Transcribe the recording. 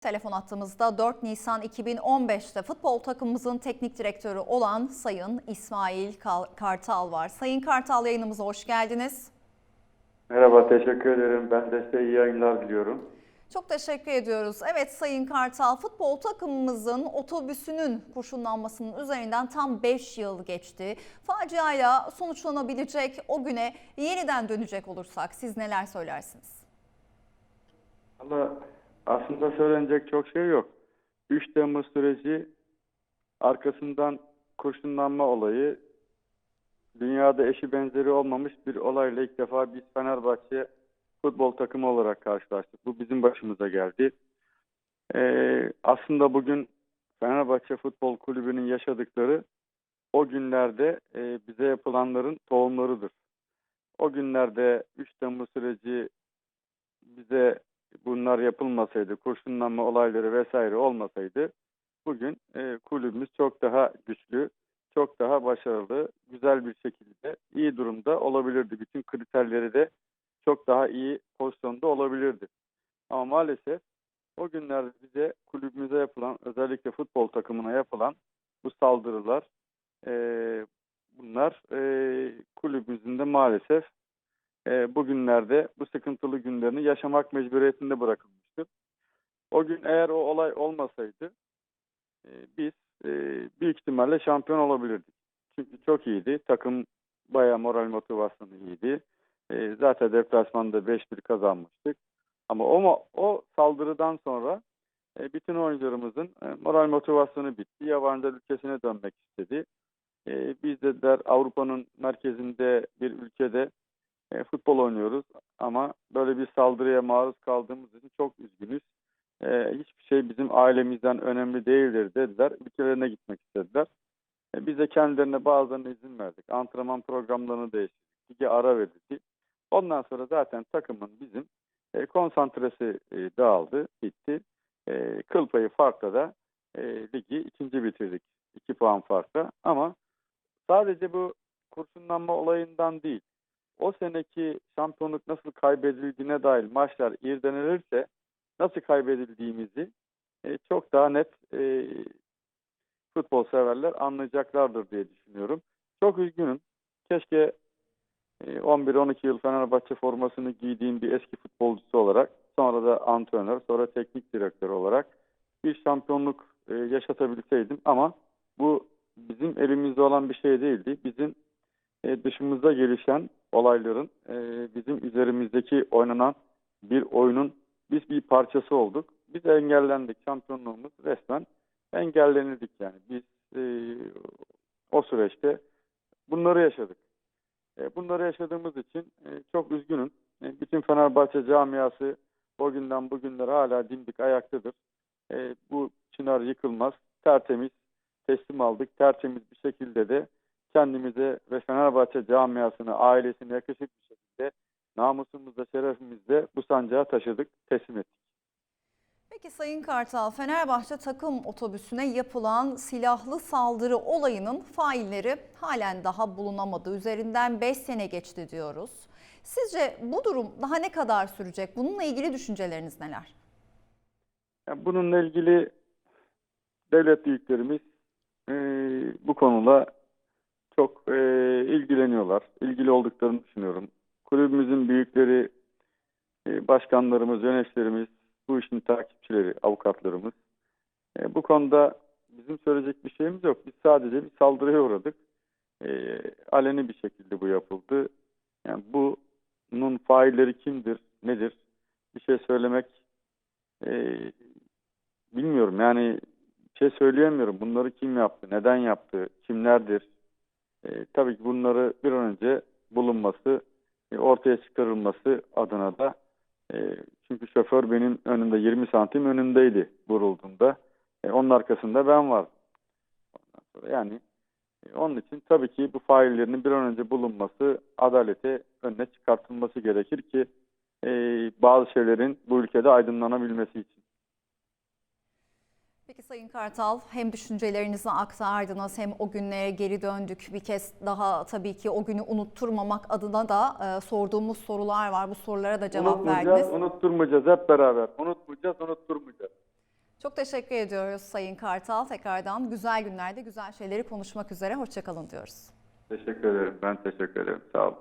Telefon attığımızda 4 Nisan 2015'te futbol takımımızın teknik direktörü olan Sayın İsmail Kartal var. Sayın Kartal yayınımıza hoş geldiniz. Merhaba, teşekkür ederim. Ben de size iyi yayınlar diliyorum. Çok teşekkür ediyoruz. Evet Sayın Kartal, futbol takımımızın otobüsünün kurşunlanmasının üzerinden tam 5 yıl geçti. Faciayla sonuçlanabilecek o güne yeniden dönecek olursak siz neler söylersiniz? Valla aslında söylenecek çok şey yok. 3 Temmuz süreci arkasından kurşunlanma olayı dünyada eşi benzeri olmamış bir olayla ilk defa biz Fenerbahçe futbol takımı olarak karşılaştık. Bu bizim başımıza geldi. Ee, aslında bugün Fenerbahçe Futbol Kulübü'nün yaşadıkları o günlerde e, bize yapılanların tohumlarıdır. O günlerde 3 Temmuz süreci bize bunlar yapılmasaydı, kurşunlanma olayları vesaire olmasaydı bugün e, kulübümüz çok daha güçlü, çok daha başarılı, güzel bir şekilde iyi durumda olabilirdi. Bütün kriterleri de çok daha iyi pozisyonda olabilirdi. Ama maalesef o günlerde bize kulübümüze yapılan, özellikle futbol takımına yapılan bu saldırılar, e, bunlar e, kulübümüzün de maalesef e, bugünlerde bu sıkıntılı günlerini yaşamak mecburiyetinde bırakılmıştır. O gün eğer o olay olmasaydı e, biz e, büyük ihtimalle şampiyon olabilirdik. Çünkü çok iyiydi. Takım bayağı moral motivasyonu iyiydi. E, zaten deplasmanda 5-1 kazanmıştık. Ama o, o saldırıdan sonra e, bütün oyuncularımızın e, moral motivasyonu bitti. Yabancı ülkesine dönmek istedi. E, biz dediler Avrupa'nın merkezinde bir ülkede e, futbol oynuyoruz ama böyle bir saldırıya maruz kaldığımız için çok üzgünüz. E, hiçbir şey bizim ailemizden önemli değildir dediler. Ülkelerine gitmek istediler. E, biz de kendilerine bazılarına izin verdik. Antrenman programlarını değiştirdik. Lige ara verildi. Ondan sonra zaten takımın bizim e, konsantresi e, dağıldı, bitti. E, kıl payı farkla da e, ligi ikinci bitirdik. iki puan farkla ama sadece bu kurşunlanma olayından değil o seneki şampiyonluk nasıl kaybedildiğine dair maçlar irdelenirse nasıl kaybedildiğimizi e, çok daha net e, futbol severler anlayacaklardır diye düşünüyorum. Çok üzgünüm. Keşke e, 11-12 yıl Fenerbahçe formasını giydiğim bir eski futbolcusu olarak sonra da antrenör sonra teknik direktör olarak bir şampiyonluk e, yaşatabilseydim ama bu bizim elimizde olan bir şey değildi. Bizim e, dışımızda gelişen olayların e, bizim üzerimizdeki oynanan bir oyunun biz bir parçası olduk. Biz engellendik. Şampiyonluğumuz resmen engellenildik yani. Biz e, o süreçte bunları yaşadık. E, bunları yaşadığımız için e, çok üzgünüm. E, bütün Fenerbahçe camiası o günden bugünlere hala dimdik ayaktadır. E, bu çınar yıkılmaz. Tertemiz teslim aldık. Tertemiz bir şekilde de kendimize ve Fenerbahçe camiasına, ailesine yakışık bir şekilde namusumuzla, şerefimizle bu sancağı taşıdık, teslim ettik. Peki Sayın Kartal, Fenerbahçe takım otobüsüne yapılan silahlı saldırı olayının failleri halen daha bulunamadı. Üzerinden 5 sene geçti diyoruz. Sizce bu durum daha ne kadar sürecek? Bununla ilgili düşünceleriniz neler? Bununla ilgili devlet büyüklerimiz e, bu konuda çok e, ilgileniyorlar. İlgili olduklarını düşünüyorum. Kulübümüzün büyükleri, e, başkanlarımız, yöneticilerimiz, bu işin takipçileri, avukatlarımız. E, bu konuda bizim söyleyecek bir şeyimiz yok. Biz sadece bir saldırıya uğradık. E, aleni bir şekilde bu yapıldı. Yani bunun failleri kimdir, nedir? Bir şey söylemek e, bilmiyorum. Yani şey söyleyemiyorum. Bunları kim yaptı, neden yaptı, kimlerdir? E, tabii ki bunları bir an önce bulunması, e, ortaya çıkarılması adına da e, çünkü şoför benim önümde 20 santim önündeydi vurulduğunda. E, onun arkasında ben vardım. Yani e, onun için tabii ki bu faillerinin bir an önce bulunması, adalete önüne çıkartılması gerekir ki e, bazı şeylerin bu ülkede aydınlanabilmesi için. Peki Sayın Kartal hem düşüncelerinizi aktardınız hem o günlere geri döndük. Bir kez daha tabii ki o günü unutturmamak adına da e, sorduğumuz sorular var. Bu sorulara da cevap Unutmayacağız, verdiniz. unutturmayacağız hep beraber. Unutmayacağız, unutturmayacağız. Çok teşekkür ediyoruz Sayın Kartal. Tekrardan güzel günlerde güzel şeyleri konuşmak üzere. Hoşçakalın diyoruz. Teşekkür ederim. Ben teşekkür ederim. Sağ olun.